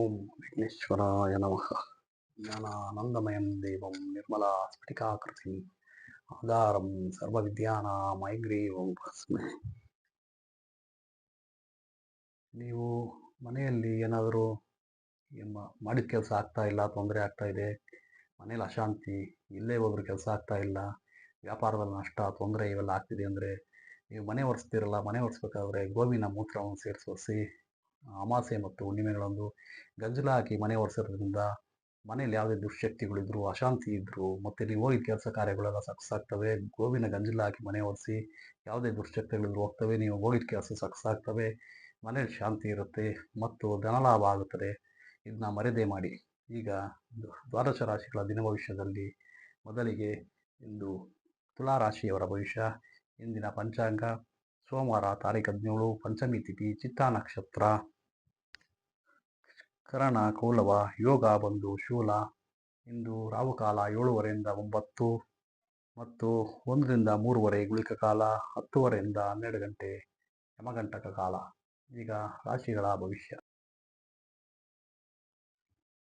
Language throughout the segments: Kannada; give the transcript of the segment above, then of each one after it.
ಓಂ ವಿಘ್ನೇಶ್ವರಾಯ ನಮಃ. ಜ್ಞಾನಾನಂದಮಯಂ ದೇವಂ ನಿರ್ಮಲಾ ಸ್ಫಟಿಕಾಕೃತಿ. ಆಧಾರಂ ಸರ್ವವಿದ್ಯಾನಾಮೈಗ್ರೀವಂ ಭಸ್ಮೆ. ನೀವು ಮನೆಯಲ್ಲಿ ಏನಾದರೂ ಎಂಬ ಮಾಡಿದ ಕೆಲಸ ಆಗ್ತಾ ಇಲ್ಲ, ತೊಂದರೆ ಆಗ್ತಾ ಇದೆ, ಮನೇಲಿ ಅಶಾಂತಿ, ಇಲ್ಲೇ ಹೋದ್ರೂ ಕೆಲಸ ಆಗ್ತಾ ಇಲ್ಲ, ವ್ಯಾಪಾರದಲ್ಲಿ ನಷ್ಟ, ತೊಂದರೆ ಇವೆಲ್ಲ ಆಗ್ತಿದೆ ಅಂದರೆ ನೀವು ಮನೆ ಒರೆಸ್ತೀರಲ್ಲ, ಮನೆ ಒರೆಸ್ಬೇಕಾದ್ರೆ ಗೋವಿನ ಮೂತ್ರವನ್ನು ಸೇರಿಸಿ ಅಮಾಸೆ ಮತ್ತು ಹುಣ್ಣಿಮೆಗಳಂದು ಗಂಜಲ ಹಾಕಿ ಮನೆ ಒರೆಸೋದ್ರಿಂದ ಮನೇಲಿ ಯಾವುದೇ ದುಶ್ಶಕ್ತಿಗಳಿದ್ದರೂ ಅಶಾಂತಿ ಇದ್ದರೂ ಮತ್ತು ನೀವು ಹೋಗಿದ ಕೆಲಸ ಕಾರ್ಯಗಳೆಲ್ಲ ಸಕ್ಸಸ್ ಆಗ್ತವೆ ಗೋವಿನ ಗಂಜಲ ಹಾಕಿ ಮನೆ ಒರೆಸಿ ಯಾವುದೇ ದುಶ್ಶಕ್ತಿಗಳಿದ್ರು ಹೋಗ್ತವೆ, ನೀವು ಹೋಗಿದ ಕೆಲಸ ಸಕ್ಸಸ್ ಆಗ್ತವೆ ಮನೇಲಿ ಶಾಂತಿ ಇರುತ್ತೆ ಮತ್ತು ಧನಲಾಭ ಆಗುತ್ತದೆ. ಇದನ್ನ ಮರೆದೇ ಮಾಡಿ. ಈಗ ದ್ವಾದಶ ರಾಶಿಗಳ ದಿನ ಭವಿಷ್ಯದಲ್ಲಿ ಮೊದಲಿಗೆ ಇಂದು ತುಲಾ ರಾಶಿಯವರ ಭವಿಷ್ಯ, ಇಂದಿನ ಪಂಚಾಂಗ ಸೋಮವಾರ ತಾರೀಕು ಹದಿನೇಳು ಪಂಚಮಿ ತಿಥಿ ಚಿತ್ತಾ ನಕ್ಷತ್ರ. ಕರಣ ಕೌಲವ ಯೋಗ ಬಂದು ಶೂಲ. ಇಂದು ರಾಹುಕಾಲ ಏಳುವರೆಯಿಂದ ಒಂಬತ್ತು ಮತ್ತು ಒಂದರಿಂದ ಮೂರುವರೆ ಗುಳಿಕ ಕಾಲ ಹತ್ತುವರೆಯಿಂದ ಹನ್ನೆರಡು ಗಂಟೆ ಯಮಗಂಟಕ ಕಾಲ. ಈಗ ರಾಶಿಗಳ ಭವಿಷ್ಯ.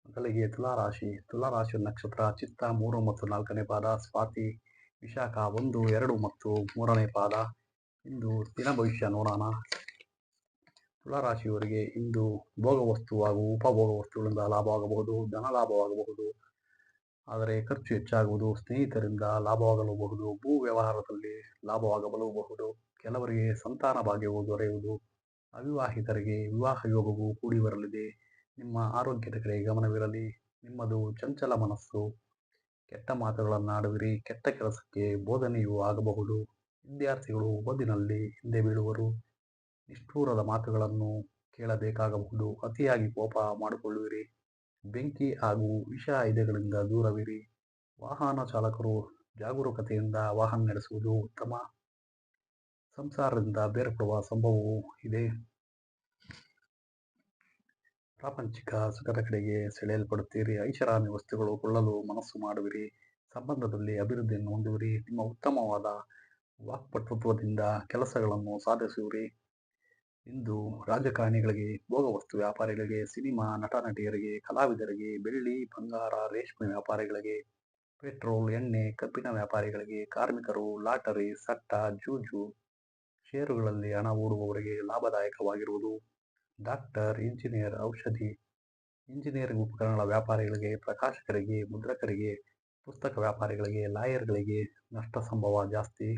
ಮೊದಲಿಗೆ ತುಲಾರಾಶಿ. ತುಲಾರಾಶಿ ನಕ್ಷತ್ರ ಚಿತ್ತ ಮೂರು ಮತ್ತು ನಾಲ್ಕನೇ ಪಾದ. ಸ್ವಾತಿ, ವಿಶಾಖ ಒಂದು, ಎರಡು ಮತ್ತು ಮೂರನೇ ಪಾದ. ಇಂದು ದಿನ ಭವಿಷ್ಯ ನೋಡೋಣ. ತುಲಾರಾಶಿಯವರಿಗೆ ಇಂದು ಭೋಗ ವಸ್ತು ಹಾಗೂ ಉಪಭೋಗ ವಸ್ತುಗಳಿಂದ ಲಾಭವಾಗಬಹುದು ಧನ ಲಾಭವಾಗಬಹುದು ಆದರೆ ಖರ್ಚು ಹೆಚ್ಚಾಗುವುದು, ಸ್ನೇಹಿತರಿಂದ ಲಾಭವಾಗಲೂಬಹುದು ಭೂ ವ್ಯವಹಾರದಲ್ಲಿ ಲಾಭವಾಗಬಲಬಹುದು ಕೆಲವರಿಗೆ ಸಂತಾನ ಭಾಗ್ಯವು ದೊರೆಯುವುದು. ಅವಿವಾಹಿತರಿಗೆ ವಿವಾಹ ಯೋಗವು ಕೂಡಿ ಬರಲಿದೆ. ನಿಮ್ಮ ಆರೋಗ್ಯದ ಕಡೆ ಗಮನವಿರಲಿ. ನಿಮ್ಮದು ಚಂಚಲ ಮನಸ್ಸು. ಕೆಟ್ಟ ಮಾತುಗಳನ್ನಾಡುವಿರಿ. ಕೆಟ್ಟ ಕೆಲಸಕ್ಕೆ ಬೋಧನೆಯೂ ಆಗಬಹುದು. ವಿದ್ಯಾರ್ಥಿಗಳು ಓದಿನಲ್ಲಿ ಹಿಂದೆ ಬೀಳುವರು. ನಿಷ್ಠೂರದ ಮಾತುಗಳನ್ನು ಕೇಳಬೇಕಾಗಬಹುದು. ಅತಿಯಾಗಿ ಕೋಪ ಮಾಡಿಕೊಳ್ಳುವಿರಿ. ಬೆಂಕಿ ಹಾಗೂ ವಿಷ ಇದೆಗಳಿಂದ ದೂರವಿರಿ. ವಾಹನ ಚಾಲಕರು ಜಾಗರೂಕತೆಯಿಂದ ವಾಹನ ನಡೆಸುವುದು ಉತ್ತಮ. ಸಂಸಾರದಿಂದ ಬೇರ್ಪಡುವ ಸಂಭವವೂ ಇದೆ. ಪ್ರಾಪಂಚಿಕ ಸುಖದ ಕಡೆಗೆ ಸೆಳೆಯಲ್ಪಡುತ್ತೀರಿ. ಐಷಾರಾಮಿ ವಸ್ತುಗಳು ಕೊಳ್ಳಲು ಮನಸ್ಸು ಮಾಡುವಿರಿ. ಸಂಬಂಧದಲ್ಲಿ ಅಭಿವೃದ್ಧಿಯನ್ನು ಹೊಂದುವಿರಿ. ನಿಮ್ಮ ಉತ್ತಮವಾದ ವಾಕ್ಪಟುತ್ವದಿಂದ ಕೆಲಸಗಳನ್ನು ಸಾಧಿಸುವಿರಿ ಇಂದು ರಾಜಕಾರಣಿಗಳಿಗೆ ಭೋಗವಸ್ತು ವ್ಯಾಪಾರಿಗಳಿಗೆ, ಸಿನಿಮಾ ನಟ ನಟಿಯರಿಗೆ ಕಲಾವಿದರಿಗೆ, ಬೆಳ್ಳಿ, ಬಂಗಾರ, ರೇಷ್ಮೆ ವ್ಯಾಪಾರಿಗಳಿಗೆ, ಪೆಟ್ರೋಲ್, ಎಣ್ಣೆ ಕಬ್ಬಿನ ವ್ಯಾಪಾರಿಗಳಿಗೆ, ಕಾರ್ಮಿಕರು, ಲಾಟರಿ, ಸಟ್ಟ, ಜೂಜು ಷೇರುಗಳಲ್ಲಿ ಹಣ ಹೂಡುವವರಿಗೆ ಲಾಭದಾಯಕವಾಗಿರುವುದು ಡಾಕ್ಟರ್, ಇಂಜಿನಿಯರ್ ಔಷಧಿ, ಇಂಜಿನಿಯರಿಂಗ್ ಉಪಕರಣಗಳ ವ್ಯಾಪಾರಿಗಳಿಗೆ, ಪ್ರಕಾಶಕರಿಗೆ, ಮುದ್ರಕರಿಗೆ, ಪುಸ್ತಕ ವ್ಯಾಪಾರಿಗಳಿಗೆ, ಲಾಯರ್ಗಳಿಗೆ ನಷ್ಟ ಸಂಭವ ಜಾಸ್ತಿ.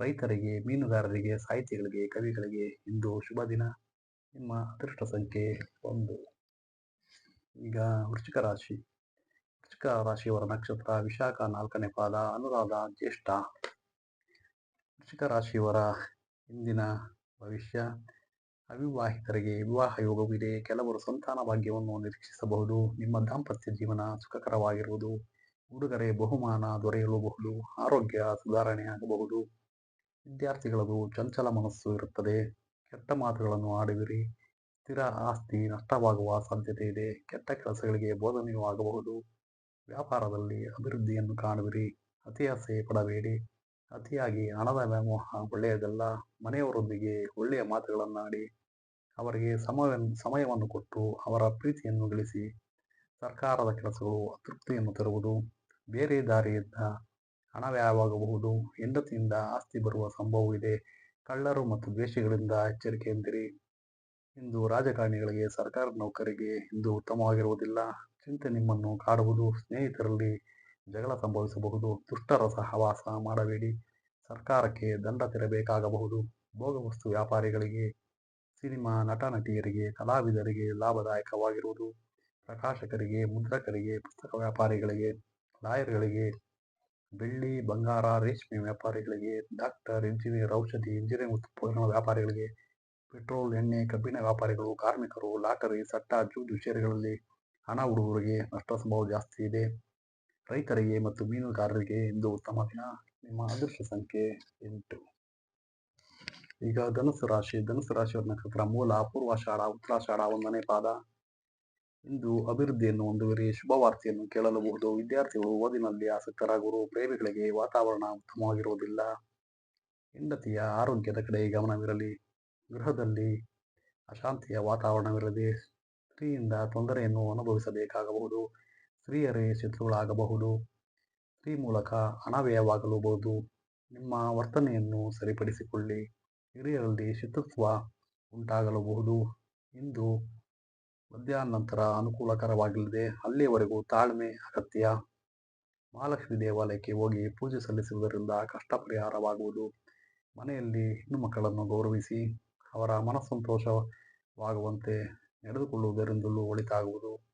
ರೈತರಿಗೆ, ಮೀನುಗಾರರಿಗೆ, ಸಾಹಿತಿಗಳಿಗೆ, ಕವಿಗಳಿಗೆ ಇಂದು ಶುಭ ದಿನ. ನಿಮ್ಮ ಅದೃಷ್ಟ ಸಂಖ್ಯೆ ಒಂದು. ಈಗ ವೃಶ್ಚಿಕ ರಾಶಿ. ವೃಶ್ಚಿಕ ರಾಶಿಯವರ ನಕ್ಷತ್ರ ವಿಶಾಖ ನಾಲ್ಕನೇ ಪಾದ, ಅನುರಾಧ, ಜ್ಯೇಷ್ಠ. ವೃಶ್ಚಿಕ ರಾಶಿಯವರ ಇಂದಿನ ಭವಿಷ್ಯ. ಅವಿವಾಹಿತರಿಗೆ ವಿವಾಹ ಯೋಗವಿದೆ ಕೆಲವರು ಸಂತಾನ ಭಾಗ್ಯವನ್ನು ನಿರೀಕ್ಷಿಸಬಹುದು. ನಿಮ್ಮ ದಾಂಪತ್ಯ ಜೀವನ ಸುಖಕರವಾಗಿರುವುದು. ಉಡುಗೊರೆ, ಬಹುಮಾನ ದೊರೆಯಲೂಬಹುದು. ಆರೋಗ್ಯ ಸುಧಾರಣೆಯಾಗಬಹುದು ವಿದ್ಯಾರ್ಥಿಗಳದು ಚಂಚಲ ಮನಸ್ಸು ಇರುತ್ತದೆ. ಕೆಟ್ಟ ಮಾತುಗಳನ್ನು ಆಡುವಿರಿ ಸ್ಥಿರ ಆಸ್ತಿ ನಷ್ಟವಾಗುವ ಸಾಧ್ಯತೆ ಇದೆ. ಕೆಟ್ಟ ಕೆಲಸಗಳಿಗೆ ಬೋಧನೆಯೂ ಆಗಬಹುದು. ವ್ಯಾಪಾರದಲ್ಲಿ ಅಭಿವೃದ್ಧಿಯನ್ನು ಕಾಣುವಿರಿ. ಅತಿಯಾಸೆ ಪಡಬೇಡಿ. ಅತಿಯಾಗಿ ಹಣದ ವ್ಯಾಮೋಹ ಒಳ್ಳೆಯದಲ್ಲ. ಮನೆಯವರೊಂದಿಗೆ ಒಳ್ಳೆಯ ಮಾತುಗಳನ್ನಾಡಿ ಅವರಿಗೆ ಸಮಯ ಸಮಯವನ್ನು ಕೊಟ್ಟು ಅವರ ಪ್ರೀತಿಯನ್ನು ಗಳಿಸಿ ಸರ್ಕಾರದ ಕೆಲಸಗಳು ಅತೃಪ್ತಿಯನ್ನು ತರುವುದು. ಬೇರೆ ದಾರಿಯಿಂದ ಹಣ ವ್ಯಯವಾಗಬಹುದು ಹೆಂಡತಿಯಿಂದ ಆಸ್ತಿ ಬರುವ ಸಂಭವವಿದೆ ಕಳ್ಳರು ಮತ್ತು ದ್ವೇಷಿಗಳಿಂದ ಎಚ್ಚರಿಕೆಯಿಂದಿರಿ ಇಂದು ರಾಜಕಾರಣಿಗಳಿಗೆ ಸರ್ಕಾರದ ನೌಕರಿಗೆ ಇಂದು ಉತ್ತಮವಾಗಿರುವುದಿಲ್ಲ. ಚಿಂತೆ ನಿಮ್ಮನ್ನು ಕಾಡುವುದು, ಸ್ನೇಹಿತರಲ್ಲಿ ಜಗಳ ಸಂಭವಿಸಬಹುದು. ದುಷ್ಟರ ಸಹವಾಸ ಮಾಡಬೇಡಿ. ಸರ್ಕಾರಕ್ಕೆ ದಂಡ ತೆರಬೇಕಾಗಬಹುದು. ಭೋಗವಸ್ತು ವ್ಯಾಪಾರಿಗಳಿಗೆ, ಸಿನಿಮಾ ನಟ ನಟಿಯರಿಗೆ ಕಲಾವಿದರಿಗೆ ಲಾಭದಾಯಕವಾಗಿರುವುದು. ಪ್ರಕಾಶಕರಿಗೆ, ಮುದ್ರಕರಿಗೆ, ಪುಸ್ತಕ ವ್ಯಾಪಾರಿಗಳಿಗೆ, ಲಾಯರ್ಗಳಿಗೆ ಬೆಳ್ಳಿ, ಬಂಗಾರ, ರೇಷ್ಮೆ ವ್ಯಾಪಾರಿಗಳಿಗೆ, ಡಾಕ್ಟರ್, ಇಂಜಿನಿಯರ್, ಔಷಧಿ, ಇಂಜಿನಿಯರಿಂಗ್ ಉತ್ಪನ್ನ ವ್ಯಾಪಾರಿಗಳಿಗೆ, ಪೆಟ್ರೋಲ್, ಎಣ್ಣೆ, ಕಬ್ಬಿಣ ವ್ಯಾಪಾರಿಗಳು, ಕಾರ್ಮಿಕರು, ಲಾಟರಿ, ಸಟ್ಟ, ಜೂಜು ಷೇರುಗಳಲ್ಲಿ ಹಣ ಹುಡುಗರಿಗೆ ನಷ್ಟ ಸಂಭವ ಜಾಸ್ತಿ ಇದೆ. ರೈತರಿಗೆ ಮತ್ತು ಮೀನುಗಾರರಿಗೆ ಇಂದು ಉತ್ತಮ ದಿನ. ನಿಮ್ಮ ಅದೃಷ್ಟ ಸಂಖ್ಯೆ ಎಂಟು. ಈಗ ಧನುಸು ರಾಶಿ, ಧನುಸು ರಾಶಿಯವರ ನಕ್ಷತ್ರ ಮೂಲ ಪೂರ್ವಾಷಾಢ ಉತ್ತರಾಷಾಢ ಒಂದನೇ ಪಾದ. ಇಂದು ಅಭಿವೃದ್ಧಿಯನ್ನು ಹೊಂದುವಿರಿ ಶುಭ ವಾರ್ತೆಯನ್ನು ಕೇಳಲಬಹುದು. ವಿದ್ಯಾರ್ಥಿಗಳು ಓದಿನಲ್ಲಿ ಆಸಕ್ತರಾಗುವರು. ಪ್ರೇಮಿಗಳಿಗೆ ವಾತಾವರಣ ಉತ್ತಮವಾಗಿರುವುದಿಲ್ಲ. ಹೆಂಡತಿಯ ಆರೋಗ್ಯದ ಕಡೆ ಗಮನವಿರಲಿ. ಗೃಹದಲ್ಲಿ ಅಶಾಂತಿಯ ವಾತಾವರಣವಿರಲಿ. ಸ್ತ್ರೀಯಿಂದ ತೊಂದರೆಯನ್ನು ಅನುಭವಿಸಬೇಕಾಗಬಹುದು. ಸ್ತ್ರೀಯರೇ ಶತ್ರುಗಳಾಗಬಹುದು. ಸ್ತ್ರೀ ಮೂಲಕ ಹಣ ವ್ಯಯವಾಗಲೂಬಹುದು ನಿಮ್ಮ ವರ್ತನೆಯನ್ನು ಸರಿಪಡಿಸಿಕೊಳ್ಳಿ. ಹಿರಿಯರಲ್ಲಿ ಶತ್ರುತ್ವ ಉಂಟಾಗಲೂಬಹುದು. ಇಂದು ಮಧ್ಯಾಹ್ನ ನಂತರ ಅನುಕೂಲಕರವಾಗಿಲ್ಲದೆ ಅಲ್ಲಿಯವರೆಗೂ ತಾಳ್ಮೆ, ಅಗತ್ಯ ಮಹಾಲಕ್ಷ್ಮಿ ದೇವಾಲಯಕ್ಕೆ ಹೋಗಿ ಪೂಜೆ ಸಲ್ಲಿಸುವುದರಿಂದ ಕಷ್ಟ ಪರಿಹಾರವಾಗುವುದು ಮನೆಯಲ್ಲಿ ಹೆಣ್ಣು ಮಕ್ಕಳನ್ನು ಗೌರವಿಸಿ ಅವರ ಮನಸ್ಸಂತೋಷವಾಗುವಂತೆ ನಡೆದುಕೊಳ್ಳುವುದರಿಂದಲೂ ಒಳಿತಾಗುವುದು.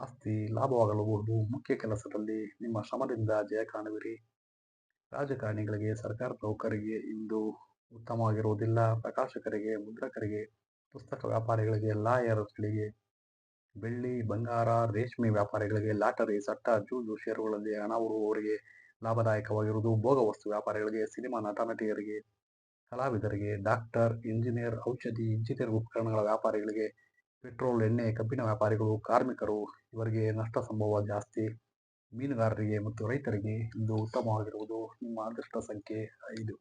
ಆಸ್ತಿ ಲಾಭವಾಗಲಬಹುದು. ಮುಖ್ಯ ಕೆಲಸದಲ್ಲಿ ನಿಮ್ಮ ಶ್ರಮದಿಂದ ಜಯ ಕಾಣುವಿರಿ. ರಾಜಕಾರಣಿಗಳಿಗೆ, ಸರ್ಕಾರ ನೌಕರಿಗೆ ಇಂದು ಉತ್ತಮವಾಗಿರುವುದಿಲ್ಲ. ಪ್ರಕಾಶಕರಿಗೆ, ಮುದ್ರಕರಿಗೆ, ಪುಸ್ತಕ ವ್ಯಾಪಾರಿಗಳಿಗೆ, ಲಾಯರ್ಗಳಿಗೆ ಬೆಳ್ಳಿ, ಬಂಗಾರ, ರೇಷ್ಮೆ ವ್ಯಾಪಾರಿಗಳಿಗೆ ಲಾಟರಿ, ಸಟ್ಟ, ಜೂಜು ಷೇರುಗಳಲ್ಲಿ ಹಣ ಹೂಡುವವರಿಗೆ ಲಾಭದಾಯಕವಾಗಿರುವುದು ಭೋಗ ವಸ್ತು ವ್ಯಾಪಾರಿಗಳಿಗೆ, ಸಿನಿಮಾ ನಟ ನಟಿಯರಿಗೆ ಕಲಾವಿದರಿಗೆ, ಡಾಕ್ಟರ್, ಇಂಜಿನಿಯರ್, ಔಷಧಿ, ಇಂಜಿನಿಯರ್ ಉಪಕರಣಗಳ ವ್ಯಾಪಾರಿಗಳಿಗೆ, ಪೆಟ್ರೋಲ್, ಎಣ್ಣೆ ಕಬ್ಬಿನ ವ್ಯಾಪಾರಿಗಳು, ಕಾರ್ಮಿಕರು, ಇವರಿಗೆ ನಷ್ಟ ಸಂಭವ ಜಾಸ್ತಿ, ಮೀನುಗಾರರಿಗೆ ಮತ್ತು ರೈತರಿಗೆ ಇಂದು ಉತ್ತಮವಾಗಿರುವುದು ನಿಮ್ಮ ಅದೃಷ್ಟ ಸಂಖ್ಯೆ ಐದು.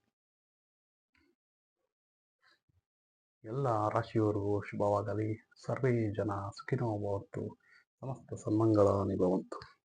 ಎಲ್ಲ ರಾಶಿಯವರಿಗೂ ಶುಭವಾಗಲಿ. ಸರ್ವೇ ಜನ ಸುಖಿನೋ ಭವಂತು. ಸಮಸ್ತ ಸನ್ಮಂಗಳಾನಿ ಭವಂತು